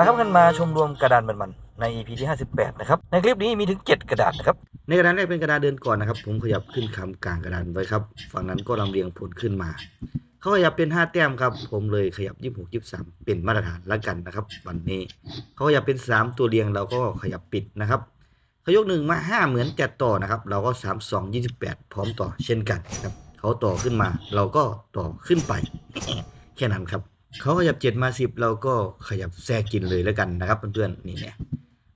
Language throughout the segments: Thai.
มาครับกันมาชมรวมกระดานมันๆใน EP ที่ 58 นะครับ ในคลิปนี้มีถึง 7 กระดานนะครับ ในกระดานแรกเป็นกระดานเดินก่อนนะครับ ผมขยับขึ้นคำกลางกระดานไว้ครับ ฝั่งนั้นก็ลำเลียงผลขึ้นมา เขาขยับเป็น 5 แต้มครับ ผมเลยขยับ 26 23 เป็นมาตรฐานละกันนะครับ วันนี้ เขาขยับเป็น 3 ตัวเรียงเราก็ขยับปิดนะครับเขายกหนึ่งมา 5 เหมือนจะต่อนะครับ เราก็ 3 2 28 พร้อมต่อเช่นกันครับ เขาต่อขึ้นมา เราก็ต่อขึ้นไป แค่นั้นครับ เขาขยับเจ็ดมาสิบเราก็ขยับแทรกกินเลยแล้วกันนะครับเพื่อนๆนี่เนี่ย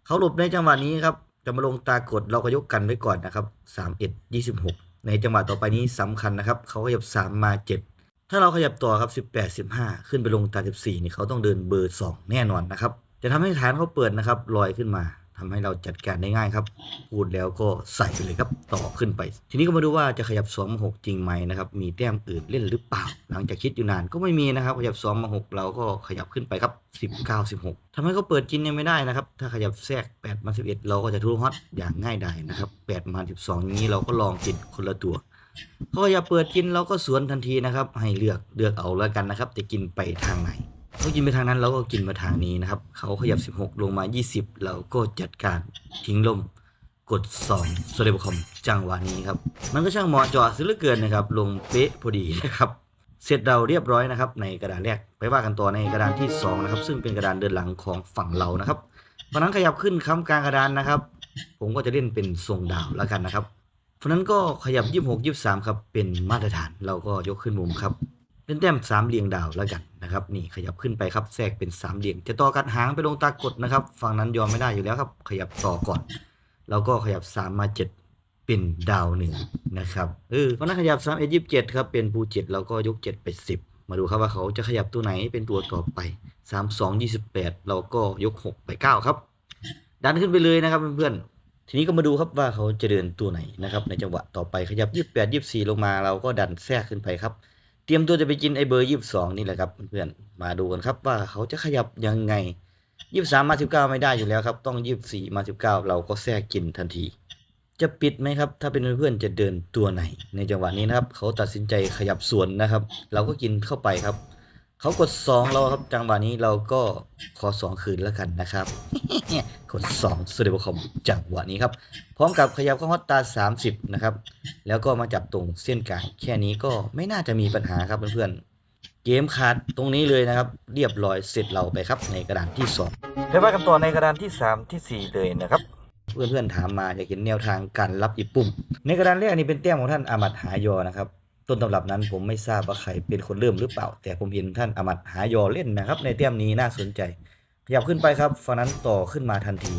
เขาหลบในจังหวะนี้ครับจะมาลงตากดเราก็ยกกันไว้ก่อนนะครับสามเอ็ดยี่สิบหกในจังหวะต่อไปนี้สำคัญนะครับเขาขยับสามมาเจ็ดถ้าเราขยับต่อครับสิบแปดสิบห้าขึ้นไปลงตาสิบสี่นี่เขาต้องเดินเบอร์สองแน่นอนนะครับจะทำให้ฐานเขาเปิดนะครับลอยขึ้นมา ทำให้เราจัดการได้ง่ายครับ พูดแล้วก็ใส่ไปเลยครับต่อขึ้นไป ทีนี้ก็มาดูว่าจะขยับ2มา6จริงไหมนะครับ มีแต้มอื่นเล่นหรือเปล่า หลังจากคิดอยู่นานก็ไม่มีนะครับ ขยับ2มา6เราก็ขยับขึ้นไปครับ19 16ทำให้เขาเปิดจินยังไม่ได้นะครับ ถ้าขยับแทรก8มา11เอ็ดเราก็จะทุรฮอตอย่างง่ายดายนะครับ8มา12นี้เราก็ลองกินคนละตัวเขาขยับเปิดกินเราก็สวนทันทีนะครับ ให้เลือกเลือกเอาแล้วกันนะครับ จะกินไปทางไหน เขากินไปทางนั้นเราก็กินมาทางนี้นะครับ เขาขยับ 16 ลงมา 20 เราก็จัดการทิ้งลมกด2โซเลบคอมจังหวะนี้ครับ มันก็ช่างเหมาะเจาะซะเหลือเกินนะครับ ลงเป๊ะพอดีนะครับ เสร็จเราเรียบร้อยนะครับ ในกระดานแรก ไปว่ากันต่อในกระดานที่ 2 นะครับ ซึ่งเป็นกระดานเดินหลังของฝั่งเรานะครับเพราะนั้นขยับขึ้นค้ำกลางกระดานนะครับ ผมก็จะเล่นเป็นทรงดาวแล้วกันนะครับเพราะนั้นก็ขยับ 26 23 ครับ เป็นมาตรฐาน เราก็ยกขึ้นมุมครับ เป็นแต้มสามเหลี่ยงดาวแล้วกันนะครับนี่ขยับขึ้นไปครับแทรกเป็นสามเหลี่ยงจะต่อกัดหางไปลงตากดนะครับฝั่งนั้นยอมไม่ได้อยู่แล้วครับ ขยับต่อก่อน แล้วก็ขยับสามมาเจ็ดเป็นดาวเหนือนะครับเออเพราะนั้นขยับสามเอ็ดยี่สิบเจ็ดครับเป็นภูเจ็ดแล้วก็ยกเจ็ดไปสิบมาดูครับว่าเขาจะขยับตัวไหนเป็นตัวต่อไปสามสองยี่สิบแปดเราก็ยกหกไปเก้าครับ ดันขึ้นไปเลยนะครับเพื่อนๆทีนี้ก็มาดูครับว่าเขาจะเดินตัวไหนนะครับในจังหวะต่อไปขยับยี่สิบแปดยี่สิบสี่ลงมาเราก็ดันแทรกขึ้นไปครับ เตรียมตัวจะไปกินไอเบอร์ยี่สิบสองนี่แหละครับเพื่อนๆมาดูกันครับว่าเขาจะขยับยังไงยี่สามมาสิบเก้าไม่ได้อยู่แล้วครับ ต้องยี่สี่มาสิบเก้าเราก็แทรกกินทันที จะปิดไหมครับ ถ้าเป็นเพื่อนๆจะเดินตัวไหน ในจังหวะนี้นะครับ เขาตัดสินใจขยับส่วนนะครับ เราก็กินเข้าไปครับ เขากดสองเราครับจังหวะนี้เราก็ขอสองคืนแล้วกันนะครับกดสองสเตปคอมจังหวะนี้ครับ พร้อมกับขยับเข้าฮอตตา 30 นะครับ แล้วก็มาจับตรงเส้นกลางแค่นี้ก็ไม่น่าจะมีปัญหาครับเพื่อนๆเกมขาดตรงนี้เลยนะครับ เรียบร้อยเสร็จเราไปครับในกระดานที่2ไปว่ากันต่อในกระดานที่ 3 ที่ 4 เลยนะครับเพื่อนๆถามมาอยากเห็นแนวทางการรับอีปุ่ม ในกระดานแรกนี่เป็นแต้มของท่านอามัดหายอนะครับ ต้นตำรับนั้นผมไม่ทราบว่าใครเป็นคนเริ่มหรือเปล่า แต่ผมเห็นท่านอมัดหายอเล่นนะครับ ในแต้มนี้น่าสนใจ ขยับขึ้นไปครับฝั่งนั้นต่อขึ้นมาทันที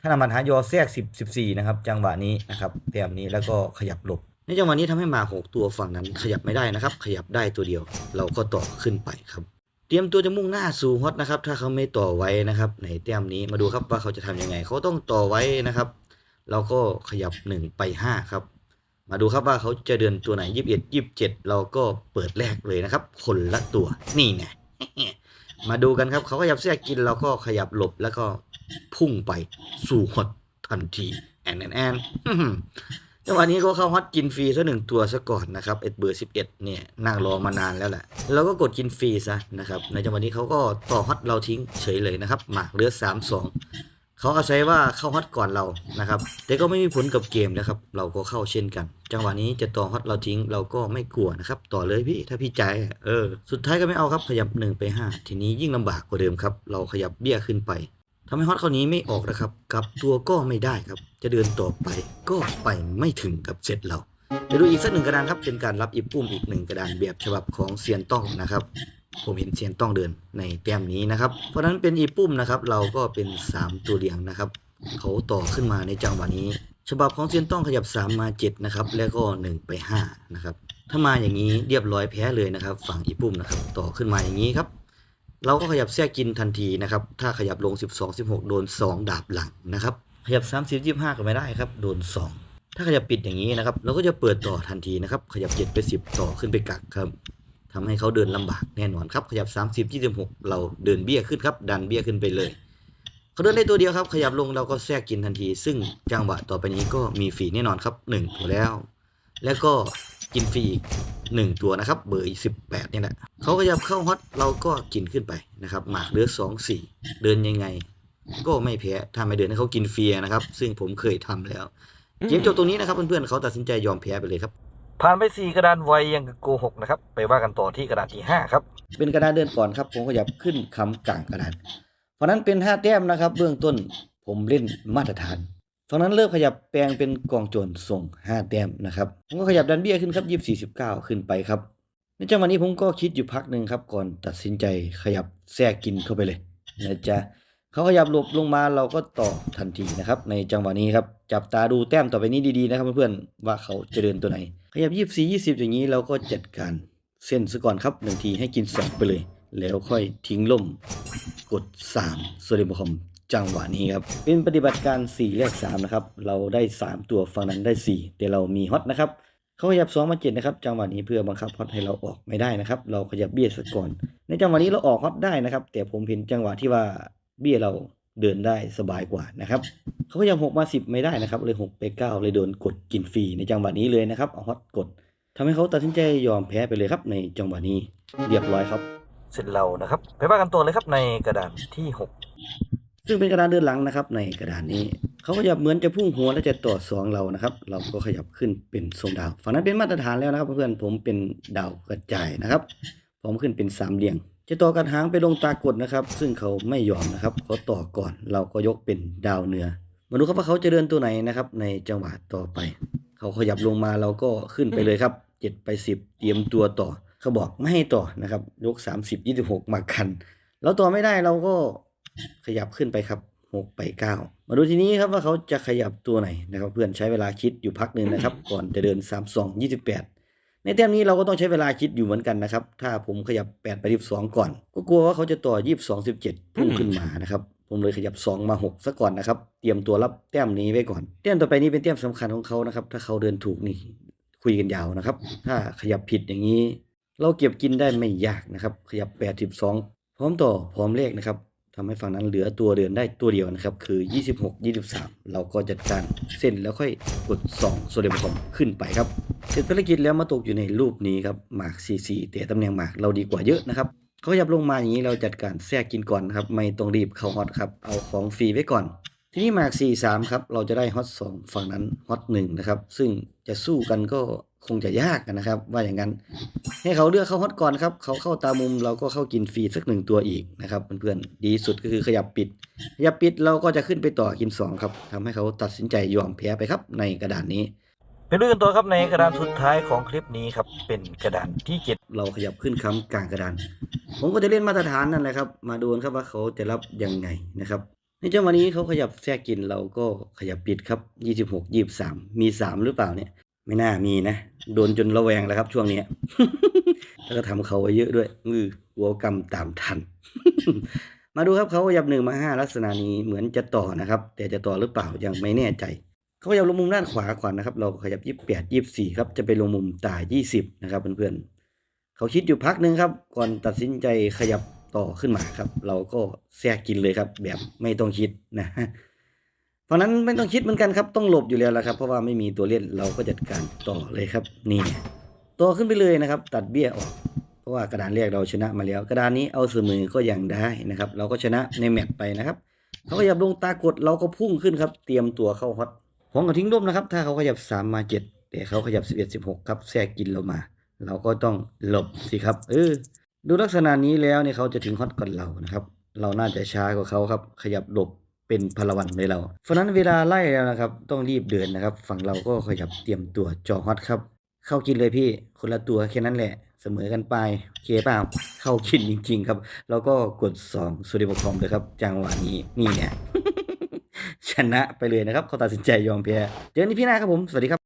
ท่านอมัดหายอแทรก10 14นะครับจังหวะนี้นะครับแต้มนี้แล้วก็ขยับหลบในจังหวะนี้ทำให้หมาหกตัวฝั่งนั้นขยับไม่ได้นะครับ ขยับได้ตัวเดียว เราก็ต่อขึ้นไปครับเตรียมตัวจะมุ่งหน้าสู่ฮอตนะครับ ถ้าเขาไม่ต่อไว้นะครับ ในแต้มนี้มาดูครับว่าเขาจะทำยังไง เขาต้องต่อไว้นะครับ เราก็ขยับ 1 ไป 5 ครับ มาดูครับว่าเขาจะเดินตัวไหน21 27เอ็ดยี่สิบเจ็ดเราก็เปิดแรกเลยนะครับ คนละตัวนี่ไงมาดูกันครับเขาขยับแทรกกินเราก็ขยับหลบแล้วก็พุ่งไปสู่ฮอตทันทีแอนแอนแอนจังหวะนี้ก็เข้าฮอตกินฟรีซะหนึ่งตัวซะก่อนนะครับเอ็ดเบอร์สิบเอ็ดเนี่ยนั่งรอมานานแล้วแหละเราก็กดกินฟรีซะนะครับในจังหวะนี้เขาก็ต่อฮอตเราทิ้งเฉยเลยนะครับหมากเหลือสามสอง เขาอาศัยว่าเข้าฮอตก่อนเรานะครับ แต่ก็ไม่มีผลกับเกมนะครับ เราก็เข้าเช่นกัน จังหวะนี้จะต่อฮอตเราทิ้งเราก็ไม่กลัวนะครับ ต่อเลยพี่ถ้าพี่ใจเออ สุดท้ายก็ไม่เอาครับขยับ1ไป5ทีนี้ยิ่งลำบากกว่าเดิมครับ เราขยับเบี้ยขึ้นไปทำให้ฮอตเขานี้ไม่ออกนะครับกลับตัวก็ไม่ได้ครับ จะเดินต่อไปก็ไปไม่ถึงกับเสร็จเราเดี๋ยวดูอีกสักหนึ่งกระดานครับเป็นการรับอีปุ่มอีกหนึ่งกระดานแบบฉบับของเซียนต้องนะครับ ผมเห็นเซียนต้องเดินในแต้มนี้นะครับ เพราะนั้นเป็นอีปุ่มนะครับ เราก็เป็น 3 ตัวเรียงนะครับ เขาต่อขึ้นมาในจังหวะนี้ ฉบับของเซียนต้องขยับ 3 มา 7 นะครับ แล้วก็ 1 ไป 5 นะครับ ถ้ามาอย่างนี้เรียบร้อยแพ้เลยนะครับ ฝั่งอีปุ่มนะครับ ต่อขึ้นมาอย่างนี้ครับ เราก็ขยับแทรกกินทันทีนะครับ ถ้าขยับลง 12 16 โดน 2 ดาบหลังนะครับ ขยับ 30 25 ก็ไม่ได้ครับ โดน 2 ถ้าขยับปิดอย่างนี้นะครับ เราก็จะเปิดต่อทันทีนะครับ ขยับ7ไป10 ต่อขึ้นไปกักครับ ทำให้เขาเดินลำบากแน่นอนครับ ขยับ 30 26 เราเดินเบี้ยขึ้นครับ ดันเบี้ยขึ้นไปเลย เขาเดินได้ตัวเดียวครับ ขยับลงเราก็แทรกกินทันที ซึ่งจังหวะต่อไปนี้ก็มีฝีแน่นอนครับ 1 ตัวแล้ว แล้วก็กินฟรีอีกหนึ่งตัวนะครับ เบอร์สิบแปดนี่แหละเขาขยับเข้าฮอตเราก็กินขึ้นไปนะครับหมากเหลือสองสี่เดินยังไง ก็ไม่แพ้ถ้าไม่เดินให้เขากินเฟรีนะครับ ซึ่งผมเคยทำแล้วเกมจบตรงนี้นะครับเพื่อนๆเขาตัดสินใจยอมแพ้ไปเลยครับ ผ่านไป 4 กระดานไวยังกับโกหกนะครับ ไปว่ากันต่อที่กระดานที่ 5 ครับ เป็นกระดานเดินก่อนครับ ผมขยับขึ้นคำกลางกระดาน เพราะนั้นเป็น 5 แต้มนะครับ เบื้องต้นผมเล่นมาตรฐานฝั่งนั้นเริ่มขยับแปลงเป็นกองโจรส่ง 5 แต้มนะครับ ผมก็ขยับดันเบี้ยขึ้นครับยี่สี่สิบเก้าขึ้นไปครับ ในจังหวะนี้ผมก็คิดอยู่พักหนึ่งครับก่อนตัดสินใจขยับแทรกกินเข้าไปเลยนะจ๊ะ เขาขยับหลบลงมาเราก็ต่อทันทีนะครับ ในจังหวะนี้ครับ จับตาดูแต้มต่อไปนี้ดีๆนะครับเพื่อนๆว่าเขาจะเดินตัวไหน ขยับ 24 20 อย่างนี้เราก็จัดการเส้นซะก่อนครับหนึ่งทีให้กินสองไปเลย แล้วค่อยทิ้งล่มกด3โซเดียมคอมจังหวะนี้ครับเป็นปฏิบัติการ4แลก3นะครับเราได้ 3 ตัวฝั่งนั้นได้ 4 แต่เรามีฮอตนะครับเขาขยับ2มา7นะครับจังหวะนี้เพื่อบังคับฮอตให้เราออกไม่ได้นะครับ เราขยับเบี้ยซะก่อน ในจังหวะนี้เราออกฮอตได้นะครับ แต่ผมเห็นจังหวะที่ว่า เบี้ยเราเดินได้สบายกว่านะครับเขาพยายามหกมาสิบไม่ได้นะครับ เลยหกไปเก้าเลยโดนกดกินฟรีในจังหวะนี้เลยนะครับเอาฮอตกดทำให้เขาตัดสินใจยอมแพ้ไปเลยครับในจังหวะนี้เรียบร้อยครับ เสร็จเรานะครับไปว่ากันตัวเลยครับในกระดานที่ 6 ซึ่งเป็นกระดานเดินหลังนะครับ ในกระดานนี้เขาขยับเหมือนจะพุ่งหัวและจะต่อสองเรานะครับ เราก็ขยับขึ้นเป็นทรงดาวฝั่งนั้นเป็นมาตรฐานแล้วนะครับเพื่อนๆผมเป็นดาวกระจายนะครับผมขึ้นเป็นสามเหลี่ยม จะต่อกันหางไปลงตากดนะครับ ซึ่งเขาไม่ยอมนะครับเขาต่อก่อนเราก็ยกเป็นดาวเหนือมาดูครับว่าเขาจะเดินตัวไหนนะครับ ในจังหวะต่อไป เขาขยับลงมาเราก็ขึ้นไปเลยครับเจ็ดไปสิบเตรียมตัวต่อเขาบอกไม่ให้ต่อนะครับ ยกสามสิบยี่สิบหกมากันเราต่อไม่ได้เราก็ขยับขึ้นไปครับหกไปเก้ามาดูทีนี้ครับว่าเขาจะขยับตัวไหนนะครับ เพื่อนใช้เวลาคิดอยู่พักหนึ่งนะครับ ก่อนจะเดินสามสองยี่สิบแปด ในแต้มนี้เราก็ต้องใช้เวลาคิดอยู่เหมือนกันนะครับ ถ้าผมขยับ 8 ไป 12 ก่อน ก็กลัวว่าเขาจะต่อ 22 17 พุ่งขึ้นมานะครับ ผมเลยขยับ 2 มา 6 ซะก่อนนะครับ เตรียมตัวรับแต้มนี้ไว้ก่อน แต้มต่อไปนี้เป็นแต้มสำคัญของเขานะครับ ถ้าเขาเดินถูกนี่คุยกันยาวนะครับ ถ้าขยับผิดอย่างนี้ เราเก็บกินได้ไม่ยากนะครับ ขยับ 8 12 พร้อมต่อพร้อมเลขนะครับ ทำให้ฝั่งนั้นเหลือตัวเดินได้ตัวเดียวนะครับ คือ 26 23 เราก็จัดการเส้นแล้วค่อยกด 2 โซเดียมคอมขึ้นไปครับ เสร็จภารกิจแล้วมาตกอยู่ในรูปนี้ครับหมาก 44 แต่ตำแหน่งหมากเราดีกว่าเยอะนะครับเขาขยับลงมาอย่างนี้เราจัดการแทรกกินก่อนครับ ไม่ต้องรีบเข้าฮอตครับ เอาของฟรีไว้ก่อน ทีนี้หมาก 43 ครับ เราจะได้ฮอต2ฝั่งนั้นฮอต1นะครับ ซึ่งจะสู้กันก็ คงจะยากนะครับ ว่าอย่างนั้น ให้เขาเลือกเข้าฮอตก่อนครับ เขาเข้าตามมุมเราก็เข้ากินฟรีสักหนึ่งตัวอีกนะครับเพื่อนๆดีสุดก็คือขยับปิด ขยับปิดเราก็จะขึ้นไปต่อกิน 2 ครับทำให้เขาตัดสินใจยอมแพ้ไปครับ ในกระดานนี้เป็นดูกันตัวครับในกระดานสุดท้ายของคลิปนี้ครับ เป็นกระดานที่เจ็ดเราขยับขึ้นคำกลางกระดาน ผมก็จะเล่นมาตรฐานนั่นแหละครับ มาดูกันครับว่าเขาจะรับยังไงนะครับในจังหวะนี้เขาขยับแทรกกินเราก็ขยับปิดครับ 26 23 มี 3 หรือเปล่าเนี่ย ไม่น่ามีนะ โดนจนระแวงแล้วครับช่วงเนี้ยแล้วก็ทำเขาไว้เยอะด้วยมือหัวกรรมตามทัน มาดูครับเขาขยับหนึ่งมาห้าลักษณะนี้เหมือนจะต่อนะครับ แต่จะต่อหรือเปล่ายังไม่แน่ใจ เขาขยับลงมุมด้านขวาก่อนนะครับ เราขยับยี่สิบแปดยี่สิบสี่ครับจะไปลงมุมตายี่สิบนะครับเพื่อนๆเขาคิดอยู่พักหนึ่งครับ ก่อนตัดสินใจขยับต่อขึ้นมาครับ เราก็แทรกกินเลยครับ แบบไม่ต้องคิดนะ ราะนั้นไม่ต้องคิดเหมือนกันครับ ต้องหลบอยู่แล้วละครับ เพราะว่าไม่มีตัวเล่นเราก็จัดการต่อเลยครับ นี่ต่อขึ้นไปเลยนะครับ ตัดเบี้ยออก เพราะว่ากระดานแรกเราชนะมาแล้ว กระดานนี้เอาเสมอก็ยังได้นะครับ เราก็ชนะในแมตช์ไปนะครับเขาขยับลงตากดเราก็พุ่งขึ้นครับ เตรียมตัวเข้าฮอตของกับทิ้งร่มนะครับ ถ้าเขาขยับ 3 มา 7 แต่เขาขยับ 11 16 ครับแทรกกินเรามา เราก็ต้องหลบสิครับ เออ ดูลักษณะนี้แล้วเนี่ยเขาจะถึงฮอตก่อนเรานะครับ เราน่าจะช้ากว่าเขาครับ ขยับหลบ เป็นพลวันเลยเรา เพราะนั้นเวลาไล่แล้วนะครับ ต้องรีบเดินนะครับ ฝั่งเราก็ขยับเตรียมตัวจอฮอตครับ เข้ากินเลยพี่คนละตัวแค่นั้นแหละเสมอกันไปโอเคเปล่าเข้ากินจริง ๆ ครับ แล้วก็กด2สุริบคอมเลยครับจังหวะนี้นี่เนี่ยชนะไปเลยนะครับเขาตัดสินใจยอมแพ้เจอกันที่พี่หน้าครับผมสวัสดีครับ